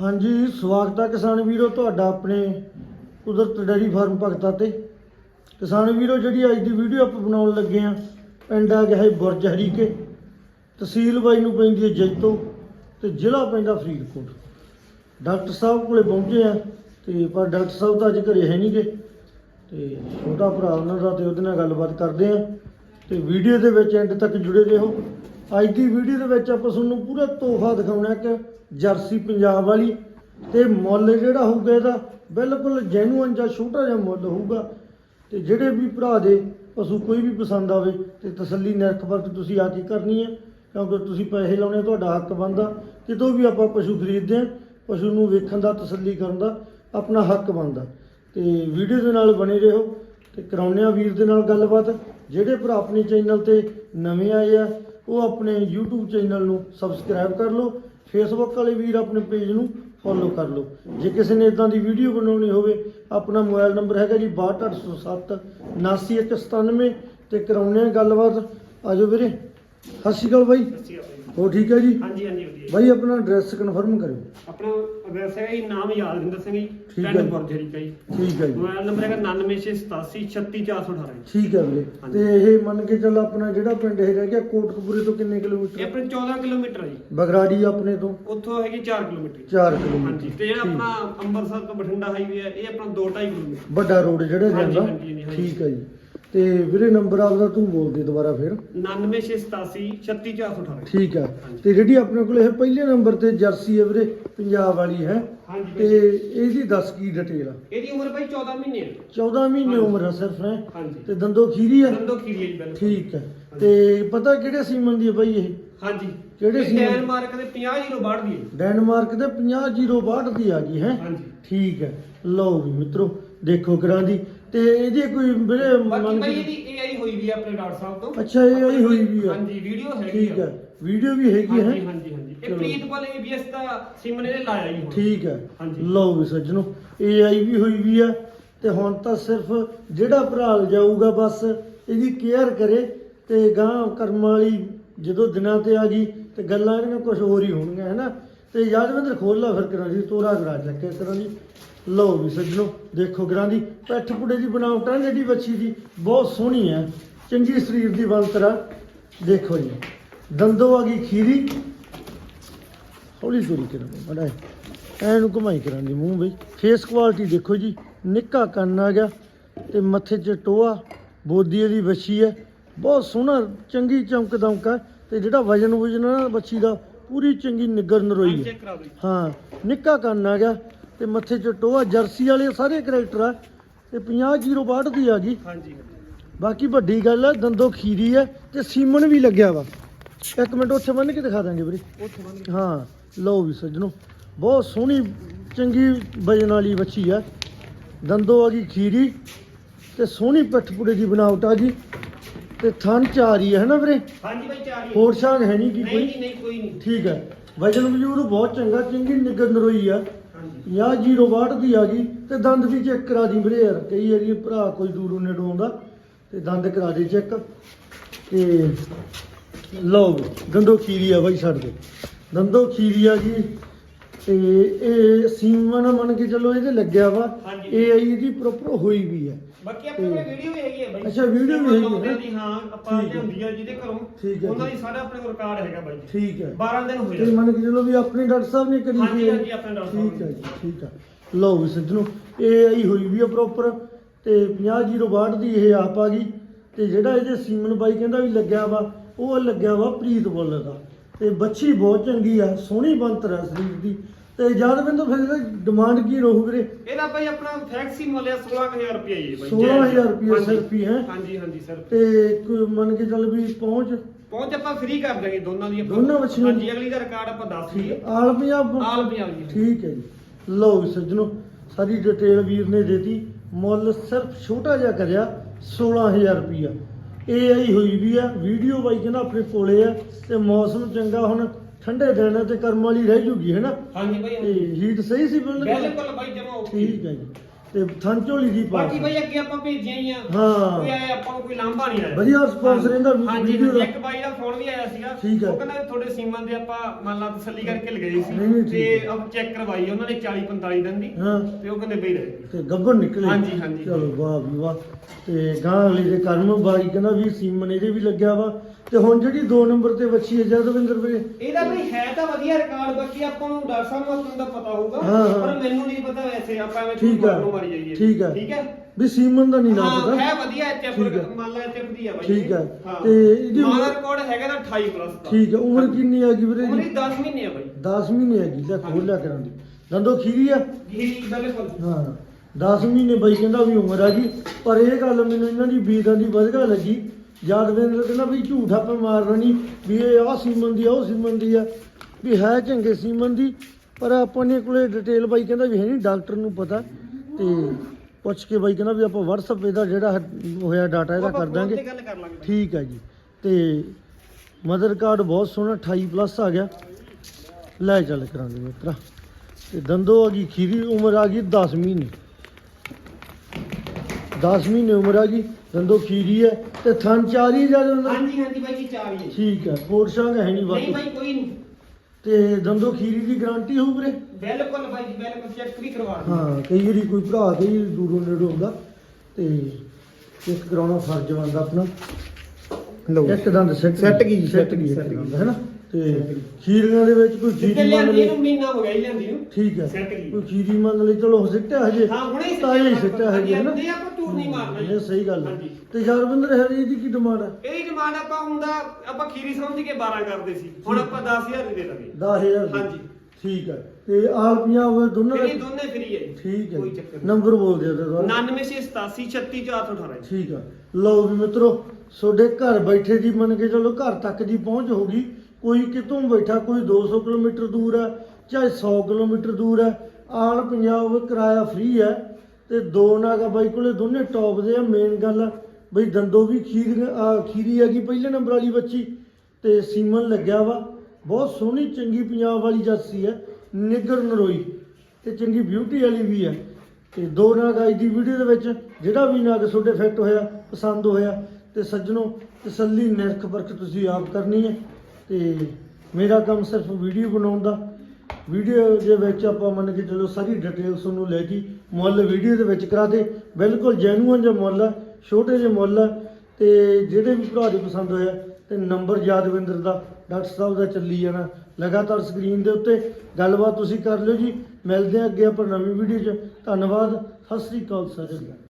ਹਾਂਜੀ, ਸਵਾਗਤ ਹੈ ਕਿਸਾਨ ਵੀਰੋ ਤੁਹਾਡਾ ਆਪਣੇ ਕੁਦਰਤ ਡੈਰੀ ਫਾਰਮ ਭਗਤਾ ਤੇ। ਕਿਸਾਨ ਵੀਰੋ, ਜਿਹੜੀ ਅੱਜ ਦੀ ਵੀਡੀਓ ਆਪਾਂ ਬਣਾਉਣ ਲੱਗੇ ਆ ਪਿੰਡ ਆ ਗਿਆ ਹੈ ਬੁਰਜ ਹਰੀਕੇ। ਤਹਿਸੀਲ ਬਾਈ ਨੂੰ ਪੈਂਦੀ ਹੈ ਜੈਤੋ ਤੇ ਜ਼ਿਲ੍ਹਾ ਪੈਂਦਾ ਫਰੀਦਕੋਟ। ਡਾਕਟਰ ਸਾਹਿਬ ਕੋਲੇ ਪਹੁੰਚੇ ਆ ਤੇ ਪਰ ਡਾਕਟਰ ਸਾਹਿਬ ਤਾਂ ਅੱਜ ਘਰੇ ਹੈ ਨਹੀਂਗੇ। ਤੇ ਛੋਟਾ ਭਰਾ ਉਹਨਾਂ ਦਾ ਤੇ ਉਹਦੇ ਨਾਲ ਗੱਲਬਾਤ ਕਰਦੇ ਆ ਤੇ ਵੀਡੀਓ ਦੇ ਵਿੱਚ ਐਂਡ ਤੱਕ ਜੁੜੇ ਰਹੋ। ਅੱਜ ਦੀ ਵੀਡੀਓ ਦੇ ਵਿੱਚ ਆਪਾਂ ਤੁਹਾਨੂੰ ਪੂਰਾ ਤੋਹਫਾ ਦਿਖਾਉਣਾ ਕਿ ਜਰਸੀ ਪੰਜਾਬ ਵਾਲੀ ਤੇ ਮੁੱਲ ਜਿਹੜਾ ਹੋਊਗਾ ਇਹਦਾ ਬਿਲਕੁਲ ਜੈਨੂਅਨ ਜਾਂ ਛੋਟਾ ਜਿਹਾ ਮੁੱਲ ਹੋਊਗਾ। ਤੇ ਜਿਹੜੇ ਵੀ ਭਰਾ ਦੇ ਪਸ਼ੂ ਕੋਈ ਵੀ ਪਸੰਦ ਆਵੇ ਤੇ ਤਸੱਲੀ ਨਿਰਖ ਵਰਤ ਤੁਸੀਂ ਆ ਕੇ ਕਰਨੀ ਹੈ, ਕਿਉਂਕਿ ਤੁਸੀਂ ਪੈਸੇ ਲਾਉਣੇ ਤੁਹਾਡਾ ਹੱਕ ਬਣਦਾ। ਕਿਤੋਂ ਵੀ ਆਪਾਂ ਪਸ਼ੂ ਖਰੀਦਦੇ ਹਾਂ, ਪਸ਼ੂ ਨੂੰ ਵੇਖਣ ਦਾ, ਤਸੱਲੀ ਕਰਨ ਦਾ ਆਪਣਾ ਹੱਕ ਬਣਦਾ। ਤੇ ਵੀਡੀਓ ਦੇ ਨਾਲ ਬਣੇ ਰਹੋ ਤੇ ਕਰਾਉਨੇ ਆ ਵੀਰ ਦੇ ਨਾਲ ਗੱਲਬਾਤ। ਜਿਹੜੇ ਭਰਾ ਆਪਣੇ ਚੈਨਲ ਤੇ ਨਵੇਂ ਆਏ ਆ ਉਹ ਆਪਣੇ YouTube ਚੈਨਲ ਨੂੰ ਸਬਸਕ੍ਰਾਈਬ ਕਰ ਲਓ ਫੇਸਬੁੱਕ ਵਾਲੇ ਵੀਰ ਆਪਣੇ ਪੇਜ ਨੂੰ ਫੋਲੋ ਕਰ ਲਓ। ਜੇ ਕਿਸੇ ਨੇ ਇਦਾਂ ਦੀ ਵੀਡੀਓ ਬਣਾਉਣੀ ਹੋਵੇ, ਆਪਣਾ ਮੋਬਾਈਲ ਨੰਬਰ ਹੈਗਾ ਜੀ 62807 79197 ਤੇ ਕਰਾਉਨੇ ਆ ਗੱਲਬਾਤ। ਆਜੋ ਵੀਰੇ। ਸਤਿ ਸ਼੍ਰੀ ਅਕਾਲ ਬਾਈ। ਸਤਿ ਸ਼੍ਰੀ ਅਕਾਲ ਜੀ। ਹੋ ਠੀਕ ਹੈ ਜੀ? ਹਾਂਜੀ ਹਾਂਜੀ ਵਧੀਆ। ਜੀ। ਬਾਈ ਆਪਣਾ ਐਡਰੈਸ ਕਨਫਰਮ ਕਰਿਓ। ਆਪਣਾ ਐਡਰੈਸ ਹੈਗਾ ਜੀ ਨਾਮ ਯਾਦਵਿੰਦਰ ਸਿੰਘ ਜੀ ਠੀਕ ਹੈ ਪਿੰਡ ਜੀ। ਬੁਰਜਰੀ ਕਾ ਜੀ। ਠੀਕ ਹੈ ਜੀ। ਮੋਬਾਈਲ ਨੰਬਰ ਹੈਗਾ 9968836418 ਜੀ। ਠੀਕ ਹੈ ਵੀਰੇ। ਤੇ ਇਹ ਮੰਨ ਕੇ ਚੱਲ ਆਪਣਾ ਜਿਹੜਾ ਪਿੰਡ ਇਹ ਰਹਿ ਗਿਆ ਕੋਟਕਪੂਰੇ ਤੋਂ ਕਿੰਨੇ ਇਹ ਕਿਲੋਮੀਟਰ ਆਪਣੇ 14 ਕਿਲੋਮੀਟਰ ਹੈ ਜੀ। ਬਗਰਾੜੀ ਆਪਣੇ ਤੋਂ? ਉੱਥੋਂ ਹੈਗੀ 4 ਕਿਲੋਮੀਟਰ। 4 ਕਿਲੋਮੀਟਰ। ਹਾਂਜੀ। ਤੇ ਜਿਹੜਾ ਠੀਕ। ਆਪਣਾ ਅੰਮ੍ਰਿਤਸਰ ਤੋਂ ਬਠਿੰਡਾ ਹਾਈਵੇ ਹੈ ਇਹ ਆਪਣਾ 2.5 ਕਿਲੋਮੀਟਰ। ਵੱਡਾ ਰੋਡ ਜਿਹੜਾ ਹਾਂਜੀ, ਜਾਂਦਾ। ਹਾਂਜੀ, ਹਾਂਜੀ। ਠੀਕ ਹੈ ਜੀ। ਤੇ ਵੀਰੇ ਨੰਬਰ ਆਪਦਾ ਤੂੰ ਬੋਲ ਦੇ ਦੁਬਾਰਾ ਫਿਰ। 9968836418 ਠੀਕ ਹੈ ਹਾਂਜੀ। ਤੇ ਜਿਹੜੀ ਆਪਣੇ ਕੋਲ ਇਹ ਪਹਿਲੇ ਨੰਬਰ ਤੇ ਜਰਸੀ ਹੈ ਵੀਰੇ ਪੰਜਾਬ ਵਾਲੀ ਹੈ। ਹਾਂਜੀ। ਤੇ। ਇਹਦੀ ਦੱਸ ਕੀ ਡਿਟੇਲ ਆ? ਇਹਦੀ ਉਮਰ ਭਾਈ 14 ਮਹੀਨੇ ਹੈ 14 ਮਹੀਨੇ। ਉਮਰ ਹੈ ਸਿਰਫ ਹੈ? ਹਾਂਜੀ। ਤੇ ਦੰਦੋ ਖੀਰੀ ਹੈ ਦੰਦੋ ਖੀਰੀ ਹੈ ਜੀ ਬਿਲਕੁਲ। ਠੀਕ ਹੈ ਤੇ ਪਤਾ ਕਿਹੜੇ ਸੀਮਨ ਦੀ ਹੈ ਬਾਈ ਇਹ? ਹਾਂਜੀ। ਕਿਹੜੇ ਸੀ? ਡੈਨਮਾਰਕ ਦੇ 50 ਜੀਰੋ ਬਾੜ ਦੀ ਹੈ ਡੈਨਮਾਰਕ ਦੇ 5062 ਦੀ ਆ ਗਈ ਹੈ? ਹਾਂਜੀ। ਠੀਕ ਹੈ ਲਓ ਵੀ ਮਿੱਤਰੋ ਦੇਖੋ ਕਰਾਂ ਦੀ। ਤੇ ਇਹਦੀ ਕੋਈ ਵੀਰੇ ਬਾਕੀ ਮੰਨ ਭਾਈ ਕੇ ਇਹਦੀ ਏਆਈ ਹੋਈ ਵੀ ਹੈ ਆਪਣੇ ਡਾਕਟਰ ਸਾਹਿਬ ਤੋਂ। ਅੱਛਾ AI ਹੋਈ ਵੀ ਆ। ਹਾਂਜੀ ਵੀਡੀਓ ਹੈਗੀ ਠੀਕ ਹੈ ਵੀਡੀਓ ਵੀ ਹੈਗੀ ਹਾਂਜੀ ਹੈ? ਹਾਂਜੀ ਹਾਂਜੀ ਇਹ ਚਲੋ। ਪ੍ਰੀਤਪਾਲ ਏਬੀਐਸ ਦਾ ਸਿਮ ਨੇ ਲਾਇਆ ਜੀ ਹੁਣ। ਠੀਕ ਹੈ ਹਾਂਜੀ। ਲਓ ਵੀ ਸੱਜਣੋ AI ਵੀ ਹੋਈ ਵੀ ਆ ਤੇ ਹੁਣ ਤਾਂ ਸਿਰਫ ਜਿਹੜਾ ਭਰਾ ਜਾਊਗਾ ਬਸ ਇਹਦੀ ਕੇਅਰ ਕਰੇ ਤੇ ਗਾਂ ਕਰਮ ਵਾਲੀ ਜਦੋਂ ਦਿਨਾਂ ਤੇ ਆ ਗਈ ਤੇ ਗੱਲਾਂ ਇਹਦੀਆਂ ਕੁਝ ਹੋਰ ਹੀ ਹੋਣਗੀਆਂ ਹੈਨਾ? ਤੇ ਯਾਦਵਿੰਦਰ ਖੋਲ ਲਾ ਫਿਰ ਕਰਾਂ ਜੀ ਤੋਰਾ ਕਰਾ ਚੱਕੇ ਕਰਾਂ ਜੀ ਲਓ ਵੀ ਸੱਜਣੋ ਦੇਖੋ ਕਰਾਂ ਦੀ ਪੈਠ ਪੁੜੇ ਦੀ ਬਣਾਵਟ ਆ ਜਿਹੜੀ ਬੱਚੀ ਦੀ ਬਹੁਤ ਸੋਹਣੀ ਹੈ ਚੰਗੀ ਸਰੀਰ ਦੀ ਬਣਤਰ ਆ ਦੇਖੋ ਜੀ ਦੰਦੋ ਆ ਗਈ ਖੀਰੀ। ਹੌਲੀ ਹੌਲੀ ਕਰਾਂ ਬੜਾ ਐਨੂੰ ਘੁਮਾਈ ਕਰਾਂ ਦੀ ਮੂੰਹ ਬਈ ਫੇਸ ਕੁਆਲਿਟੀ ਦੇਖੋ ਜੀ ਨਿੱਕਾ ਕੰਨ ਆ ਗਿਆ ਤੇ ਮੱਥੇ 'ਚ ਟੋਆ ਬੋਦੀ ਦੀ ਬੱਚੀ ਹੈ ਬਹੁਤ ਸੋਹਣਾ ਚੰਗੀ ਚਮਕ ਦਮਕਾ ਤੇ ਜਿਹੜਾ ਵਜਨ ਵਜਨ ਨਾ ਬੱਚੀ ਦਾ ਪੂਰੀ ਚੰਗੀ ਨਿੱਗਰ ਨਰੋਈ ਹੈ। ਹਾਂ ਨਿੱਕਾ ਕੰਨ ਆ ਗਿਆ। ਤੇ ਮੱਥੇ 'ਚ ਟੋਆ ਜਰਸੀ ਵਾਲੇ ਸਾਰੇ ਕਰੈਕਟਰ ਆ ਤੇ 50 ਜ਼ੀਰੋ ਬਾਹਠ ਦੀ ਆ ਗਈ ਹਾਂਜੀ ਬਾਕੀ ਵੱਡੀ ਗੱਲ ਹੈ ਦੰਦੋ ਖੀਰੀ ਹੈ ਤੇ ਸੀਮਨ ਵੀ ਲੱਗਿਆ ਵਾ। ਇੱਕ ਮਿੰਟ ਉੱਥੇ ਬੰਨ ਕੇ ਦਿਖਾ ਦਾਂਗੇ ਵੀਰੇ। ਉੱਥੇ ਹਾਂ ਲਓ ਵੀ ਸੱਜਣੋ ਬਹੁਤ ਸੋਹਣੀ ਚੰਗੀ ਵਜਨ ਵਾਲੀ ਬੱਚੀ ਆ। ਦੰਦੋ ਆ ਗਈ ਖੀਰੀ ਤੇ ਸੋਹਣੀ ਪੱਠਪੁੜੇ ਦੀ ਬਣਾਵਟ ਆ ਗਈ ਤੇ ਥਣ ਚ ਆ ਰਹੀ ਹੈ ਨਾ ਵੀਰੇ? ਹਾਂਜੀ ਭਾਈ ਚਾਰ ਹੋਰ ਸ਼ਾਂਗ ਹੈ ਨਹੀਂ ਕੀ ਨਹੀਂ ਕੋਈ? ਜੀ ਨਹੀਂ ਕੋਈ ਨਹੀਂ। ਠੀਕ ਹੈ ਵਜਨ ਵਜੂਰ ਬਹੁਤ ਚੰਗਾ ਚੰਗੀ ਨਿਗਰ ਨਰੋਈ ਆ। 50 ਜ਼ੀਰੋ ਬਾਹਠ ਦੀ ਆ ਗਈ ਤੇ ਦੰਦ ਵੀ ਚੈੱਕ ਕਰਾ ਦੀ ਵੀਰੇ ਯਾਰ। ਕਈ ਵਾਰੀ ਭਰਾ ਕੋਈ ਦੂਰੋਂ ਨੇੜੋਂ ਆਉਂਦਾ ਤੇ ਦੰਦ ਕਰਾ ਦੇ ਚੈੱਕ ਤੇ ਲਓ ਦੰਦੋ ਖੀਰੀ ਆ ਬਾਈ ਛੱਡ ਦੇ। ਦੰਦੋ ਖੀਰੀ ਆ ਜੀ ਤੇ ਇਹ ਸੀਮਨ ਮੰਨ ਕੇ ਚੱਲੋ ਇਹਦੇ ਲੱਗਿਆ ਵਾ। ਇਹ ਆਈ ਇਹਦੀ ਪ੍ਰੋਪਰ ਹੋਈ ਵੀ ਹੈ ਬਾਕੀ ਆਪਣੇ ਕੋਲ ਵੀਡੀਓ ਵੀ ਹੈਗੀ ਹੈ ਬਾਈ। ਅੱਛਾ, video ਵੀ ਹੈਗੀ ਹੈ। ਲੋਕਾਂ ਦੀ ਹਾਂ ਆਪਾਂ ਠੀਕ ਹੈ। ਲਿਆਉਂਦੀ ਆ ਜਿਹਦੇ ਘਰੋਂ। ਠੀਕ ਹੈ, ਉਹਨਾਂ ਠੀਕ। ਦੀ ਸਾਰਾ ਆਪਣੇ ਕੋਲ ਰਿਕਾਰਡ ਹੈਗਾ ਬਾਈ ਜੀ। ਠੀਕ ਹੈ। 12 ਦਿਨ ਹੋਏ ਤੇ ਮੰਨ ਕੇ ਚੱਲੋ ਵੀ ਆਪਣੇ ਡਾਕਟਰ ਸਾਹਿਬ ਨੇ ਕਰੀ ਹਾਂਜੀ, ਸੀ ਇਹ? ਹਾਂਜੀ, ਆਪਣੇ ਡਾਕਟਰ ਸਾਹਿਬ ਠੀਕ ਹੈ ਜੀ ਠੀਕ ਹੈ। ਲਓ ਵੀ ਸੱਜਣੋ ਇਹ ਆਈ ਹੋਈ ਵੀ ਆ ਪ੍ਰੋਪਰ ਤੇ 50 ਦੀ ਇਹ ਆਪ ਆ ਗਈ। ਤੇ ਜਿਹੜਾ ਇਹਦੇ ਸੀਮਨ ਬਾਈ ਕਹਿੰਦਾ ਵੀ ਲੱਗਿਆ ਵਾ ਉਹ ਲੱਗਿਆ ਵਾ ਪ੍ਰੀਤ ਬੁੱਲ ਦਾ। ਤੇ ਬੱਚੀ ਬਹੁਤ ਚੰਗੀ ਆ ਸੋਹਣੀ ਬਣਤਰ ਆ ਸਰੀਰ ਦੀ। ਤੇ ਜਦ ਮੈਨੂੰ ਫਿਰ ਡਿਮਾਂਡ ਕੀ ਰਹੂ ਵੀਰੇ? ਇਹਦਾ ਭਾਈ ਆਪਣਾ ਫੈਕਸੀ ਮੁੱਲ ਹੈ 16000 ਰੁਪਏ ਹੈ ਬਾਈ 16,000 ਰੁਪਏ। ਸਿਰਫ ਹੀ? ਹਾਂਜੀ ਹਾਂਜੀ ਸਰ ਤੇ ਕੋਈ ਮੰਨ ਕੇ ਚੱਲ ਵੀ ਪਹੁੰਚ? ਪਹੁੰਚ ਆਪਾਂ ਫ੍ਰੀ ਕਰ ਦਾਂਗੇ ਦੋਨਾਂ ਦੀ ਆਪਾਂ। ਦੋਨਾਂ ਦੀ? ਹਾਂਜੀ ਅਗਲੀ ਦਾ ਰਿਕਾਰਡ ਆਪਾਂ ਦੱਸ ਦਈਏ। ਆਲ ਪੰਜਾਬ ਆਲ ਪੰਜਾਬ ਦੀ ਠੀਕ ਹੈ ਜੀ। ਲਓ ਵੀ ਸੱਜਣੋ ਸਾਰੀ ਡਿਟੇਲ ਵੀਰ ਨੇ ਦੇਤੀ। ਮੁੱਲ ਸਿਰਫ ਛੋਟਾ ਜਿਹਾ ਕਰਿਆ 16000 ਰੁਪਿਆ ਇਹ ਆਈ ਹੋਈ ਵੀ ਆ ਵੀਡੀਓ ਬਾਈ ਕਹਿੰਦਾ ਆਪਣੇ ਕੋਲੇ ਆ ਤੇ ਮੌਸਮ ਚੰਗਾ ਹੁਣ ਠੰਡੇ ਆ ਤੇ ਕਰਮ ਵਾਲੀ ਰਹਿ ਜੂਗੀ ਹੈ ਨਾ? ਹਾਂਜੀ ਭਾਈ ਤੇ ਹਾਂਜੀ। ਹੀਟ ਸਹੀ ਸੀ ਬਿਲਕੁਲ ਬਿਲਕੁਲ ਬਾਈ ਜਮਾ ਠੀਕ ਹੈ ਜੀ। ਤੇ ਥਣ ਝੋਲੀ ਦੀ ਪਾ ਬਾਕੀ ਬਾਈ ਅੱਗੇ ਆਪਾਂ ਭੇਜਿਆ ਹੀ ਆ। ਹਾਂ। ਕੋਈ ਆਇਆ ਆਪਾਂ ਨੂੰ ਕੋਈ ਲਾਂਭਾ ਨਹੀਂ ਆਇਆ। ਵਧੀਆ response ਰਹਿੰਦਾ ਵੀ- ਹਾਂਜੀ video ਦਾ। ਇੱਕ ਬਾਈ ਦਾ ਫੋਨ ਵੀ ਆਇਆ ਸੀਗਾ। ਠੀਕ ਹੈ। ਉਹ ਕਹਿੰਦਾ ਤੁਹਾਡੇ ਸੀਮਨ ਦੇ ਆਪਾਂ ਮੰਨ ਲਾ ਤਸੱਲੀ ਕਰਕੇ ਲਗਾਈ ਨਹੀਂ, ਸੀ ਤੇ ਆਪ ਚੈੱਕ ਕਰਵਾਈ ਉਹਨਾਂ ਨੇ 40 45 ਦਿਨ ਦੀ। ਹਾਂ। ਤੇ ਉਹ ਕਹਿੰਦੇ ਬਈ ਰਹੇ ਤੇ ਗੱਬਰ ਨਿਕਲੇ। ਹਾਂਜੀ, ਹਾਂਜੀ। ਚਲੋ ਵਾਹ ਵੀ ਵਾਹ। ਤੇ ਗਾਂ ਅਗਲੀ ਦੇ ਕਰਮ ਬਾਈ ਕਹਿੰਦਾ ਵੀ ਸੀਮਨ ਇਹਦੇ ਵੀ ਲੱਗਿਆ ਵਾ। ਤੇ ਹੁਣ ਜਿਹੜੀ 2 ਨੰਬਰ ਤੇ ਵੱਛੀ ਹੈ ਜਦਵਿੰਦਰ ਵੀਰੇ। ਇਹਦਾ ਬਈ ਹੈ ਤਾਂ ਵਧੀਆ ਰਿਕਾਰਡ ਬਾਕੀ ਆਪਾਂ ਨੂੰ ਡਾਕਟਰ ਸਾਹਿਬ ਨੂੰ ਤੁਹਾਨੂੰ ਦਾ ਪਤਾ ਹੋਊਗਾ। ਹਾਂ, ਹਾਂ। ਪਰ ਮੈਨੂੰ ਨਹੀਂ ਪਤਾ ਵੈਸੇ ਆਪਾਂ ਐਵੇਂ ਠੀਕ ਮਾਰਨੋਂ ਮਾਰੀ ਜਾਈਏ ਠੀਕ ਹੈ। ਠੀਕ ਹੈ? ਵੀ ਸੀਮਨ ਦਾ ਨਹੀਂ ਨਾਮ ਹਾਂ ਪਤਾ। ਹੈ ਵਧੀਆ ਐਚਐਫ ਠੀਕ ਹੈ। ਮੰਨ ਲਾ ਐਚਐਫ ਦੀ ਆ ਬਾਈ। ਠੀਕ ਹੈ। ਹਾਂ। ਤੇ ਇਹਦੀ ਮਾਂ ਦਾ ਉਮਰ- ਰਿਕਾਰਡ ਹੈਗਾ ਤਾਂ 28 ਪਲੱਸ ਦਾ। ਠੀਕ ਹੈ ਉਮਰ ਕਿੰਨੀ ਆ ਗਈ ਵੀਰੇ ਉਮਰ ਜੀ ਹੀ 10 ਮਹੀਨੇ ਆ ਬਾਈ। 10 ਮਹੀਨੇ ਹੈਗੀ ਲੈ ਖੋਲਿਆ ਕਰਾਂ ਦੀ ਦੰਦੋ ਖੀਰੀ ਆ? ਜੀ ਬਿਲਕੁਲ। ਹਾਂ। 10 ਮਹੀਨੇ ਬਾਈ ਕਹਿੰਦਾ ਵੀ ਉਮਰ ਆ ਗਈ। ਪਰ ਇਹ ਗੱਲ ਮੈਨੂੰ ਇਹਨਾਂ ਦੀ ਬੀਦਾਂ ਦੀ ਵਧਗਾ ਲੱਗੀ। ਯਾਦਵਿੰਦਰ ਕਹਿੰਦਾ ਵੀ ਝੂਠ ਆਪਾਂ ਮਾਰਨਾ ਨਹੀਂ ਵੀ ਇਹ ਆਹ ਸੀਮਨ ਦੀ ਆ, ਉਹ ਸੀਮਨ ਦੀ ਆ। ਵੀ ਹੈ ਚੰਗੇ ਸੀਮਨ ਦੀ ਪਰ ਆਪਾਂ ਨੇ ਕੋਲੇ ਡਿਟੇਲ ਬਾਈ ਕਹਿੰਦਾ ਵੀ ਹੈ ਨਹੀਂ ਡਾਕਟਰ ਨੂੰ ਪਤਾ। ਤੇ ਪੁੱਛ ਕੇ ਬਾਈ ਕਹਿੰਦਾ ਵੀ ਆਪਾਂ WhatsApp ਇਹਦਾ ਜਿਹੜਾ ਹੋਇਆ ਡਾਟਾ ਇਹਦਾ ਕਰ ਦਾਂਗੇ। ਠੀਕ ਹੈ ਜੀ। ਤੇ ਮਦਰ ਕਾਰਡ ਬਹੁਤ ਸੋਹਣਾ 28 ਪਲੱਸ ਆ ਗਿਆ। ਲੈ ਚੱਲ ਕਰਾਂਗੇ ਮਿੱਤਰਾ। ਤੇ ਦੰਦੋ ਆ ਗਈ ਖੀਰੀ ਉਮਰ ਆ ਗਈ 10 ਮਹੀਨੇ। 10 ਮਹੀਨੇ ਉਮਰ ਆ ਗਈ ਦੰਦੋ ਖੀਰੀ ਹੈ ਤੇ ਥਣ ਚਾਰੀ ਜਾਂ ਹਾਂਜੀ ਹਾਂਜੀ ਬਾਈ ਜੀ ਚਾਰ ਹੀ। ਹੈ। ਠੀਕ ਹੈ ਕੋਟ ਸ਼ਾਂਗ ਹੈ ਨਹੀਂ ਨਹੀਂ ਬਾਈ ਕੋਈ ਨਹੀਂ ਤੇ ਦੰਦੋ ਖੀਰੀ ਦੀ ਗਾਰੰਟੀ ਹੋਊ ਵੀਰੇ? ਬਿਲਕੁਲ ਬਾਈ ਜੀ ਬਿਲਕੁਲ ਚੈੱਕ ਵੀ ਕਰਵਾ ਦਿਓ। ਹਾਂ ਕਈ ਵਾਰੀ ਕੋਈ ਭਰਾ ਕਈ ਵਾਰੀ ਦੂਰੋਂ ਨੇੜੋਂ ਹੁੰਦਾ ਤੇ ਚੈੱਕ ਕਰਾਉਣਾ ਫਰਜ਼ ਬਣਦਾ ਆਪਣਾ। ਇੱਕ ਦੰਦ ਸੈੱਟ ਸੈੱਟ ਗਈ ਜੀ, ਸੈੱਟ ਸੈੱਟ ਗਈ ਸੈੱਟ ਗਈ। ਦੰਦ, ਹੈ ਨਾ? ਤੇ ਖੀਰੀਆਂ ਦੇ ਵਿੱਚ ਕੋਈ ਖੀਰੀ ਮੰਨ ਲਿਆਂਦੀ ਲਈ? ਨੂੰ ਮਹੀਨਾ ਹੋ ਗਿਆ ਹੀ ਲਿਆਂਦੀ ਨੂੰ। ਠੀਕ ਹੈ। ਸੈੱਟ ਗਈ। ਕੋਈ ਖੀਰੀ ਮੰਨ ਲਈ ਚਲੋ ਸਿੱਟਿਆ ਹਜੇ। ਹਾਂ ਹੁਣੇ ਹੀ ਤਾਂ ਹੀ ਸਿੱਟਿਆ। ਹਜੇ ਹੈ ਨਾ? ਨਹੀਂ ਆਪਾਂ ਝੂਠ ਨਹੀਂ ਮਾਰਨਾ ਜੀ। ਇਹ ਸਹੀ ਗੱਲ ਹੈ। ਹਾਂਜੀ। ਤੇ ਯਾਰਵਿੰਦਰ ਹੈ ਇਹਦੀ ਕੀ ਡਿਮਾਂਡ ਹੈ? ਇਹਦੀ ਡਿਮਾਂਡ ਆਪਾਂ ਹੁੰਦਾ ਆਪਾਂ ਖੀਰੀ ਸਮਝ ਕੇ 12 ਕਰਦੇ ਸੀ। ਹੁਣ ਆਪਾਂ 10000 ਦੀ ਦੇ ਦਾਂਗੇ। 10000 ਦੀ। ਹਾਂਜੀ। ਠੀਕ ਹੈ। ਤੇ ਆਲ ਪੰਜਾਬ ਦੋਨੋਂ ਦਾ ਇਹਦੀ ਦੋਨੇ ਫ੍ਰੀ ਹੈ ਜੀ। ਠੀਕ ਹੈ। ਕੋਈ ਨਹੀਂ। ਨੰਬਰ ਬੋਲ ਦਿਓ ਤੇ ਦੁਬਾਰਾ। 9986836418 ਠੀਕ ਆ ਲਓ ਵੀ ਮਿੱਤਰੋ ਤੁਹਾਡੇ ਘਰ ਬੈਠੇ ਦੀ ਮੰਨ ਕੇ ਚਲੋ ਘਰ ਤੱਕ ਦੀ ਪਹੁੰਚ ਹੋਗੀ ਕੋਈ ਕਿਤੋਂ ਬੈਠਾ ਕੋਈ 200 ਕਿਲੋਮੀਟਰ ਦੂਰ ਹੈ ਚਾਹੇ 100 ਕਿਲੋਮੀਟਰ ਦੂਰ ਹੈ। ਆਲ ਪੰਜਾਬ ਕਿਰਾਇਆ ਫ੍ਰੀ ਹੈ। ਤੇ ਦੋ ਨਾਗਾ ਬਾਈ ਕੋਲੇ ਦੋਨੇ ਟੌਪ ਦੇ ਆ ਮੇਨ ਗੱਲ ਆ। ਬਈ ਦੰਦੋ ਵੀ ਖੀਰ, ਆ, ਖੀਰੀ ਹੈਗੀ ਪਹਿਲੇ ਨੰਬਰ ਵਾਲੀ ਬੱਚੀ। ਤੇ ਸੀਮਨ ਲੱਗਿਆ ਵਾ। ਬਹੁਤ ਸੋਹਣੀ, ਚੰਗੀ ਪੰਜਾਬ ਵਾਲੀ ਜਰਸੀ ਹੈ ਨਿੱਗਰ ਨਰੋਈ। ਤੇ ਚੰਗੀ ਬਿਊਟੀ ਵਾਲੀ ਵੀ ਹੈ ਤੇ ਦੋ ਨਾਗ ਅੱਜ ਦੀ ਵੀਡੀਓ ਦੇ ਵਿੱਚ, ਜਿਹੜਾ ਵੀ ਨਾਗ ਤੁਹਾਡੇ ਫਿੱਟ ਹੋਇਆ, ਪਸੰਦ ਹੋਇਆ, ਤੇ ਸੱਜਣੋ, ਤਸੱਲੀ ਨਿਰਖ ਪਰਖ ਤੁਸੀਂ ਆਪ ਕਰਨੀ ਹੈ ਤੇ ਮੇਰਾ ਕੰਮ ਸਿਰਫ ਵੀਡੀਓ ਬਣਾਉਣ ਦਾ। ਵੀਡੀਓ ਦੇ ਵਿੱਚ ਆਪਾਂ ਮੰਨ ਕੇ ਚਲੋ ਸਾਰੀ ਡਿਟੇਲ ਤੁਹਾਨੂੰ ਲੈ ਕੇ ਮੁੱਲ ਵੀਡੀਓ ਦੇ ਵਿੱਚ ਕਰਾ ਦੇ। ਬਿਲਕੁਲ ਜੈਨੂਅਨ ਜਿਹਾ ਮੁੱਲ ਹੈ ਛੋਟੇ ਜਿਹੇ ਮੁੱਲ ਹੈ ਤੇ ਜਿਹੜੇ ਵੀ ਭਰਾ ਦੇ ਪਸੰਦ ਹੋਇਆ, ਤੇ ਨੰਬਰ ਯਾਦਵਿੰਦਰ ਦਾ, ਡਾਕਟਰ ਸਾਹਿਬ ਦਾ ਚੱਲੀ ਜਾਣਾ। ਲਗਾਤਾਰ ਸਕਰੀਨ ਦੇ ਉੱਤੇ ਗੱਲਬਾਤ ਤੁਸੀਂ ਕਰ ਲਿਓ ਜੀ। ਮਿਲਦੇ ਹਾਂ ਅੱਗੇ ਆਪਾਂ ਨਵੀਂ ਵੀਡੀਓ 'ਚ। ਧੰਨਵਾਦ। ਸਤਿ ਸ੍ਰੀ ਅਕਾਲ ਸਾਰਿਆਂ ਨੂੰ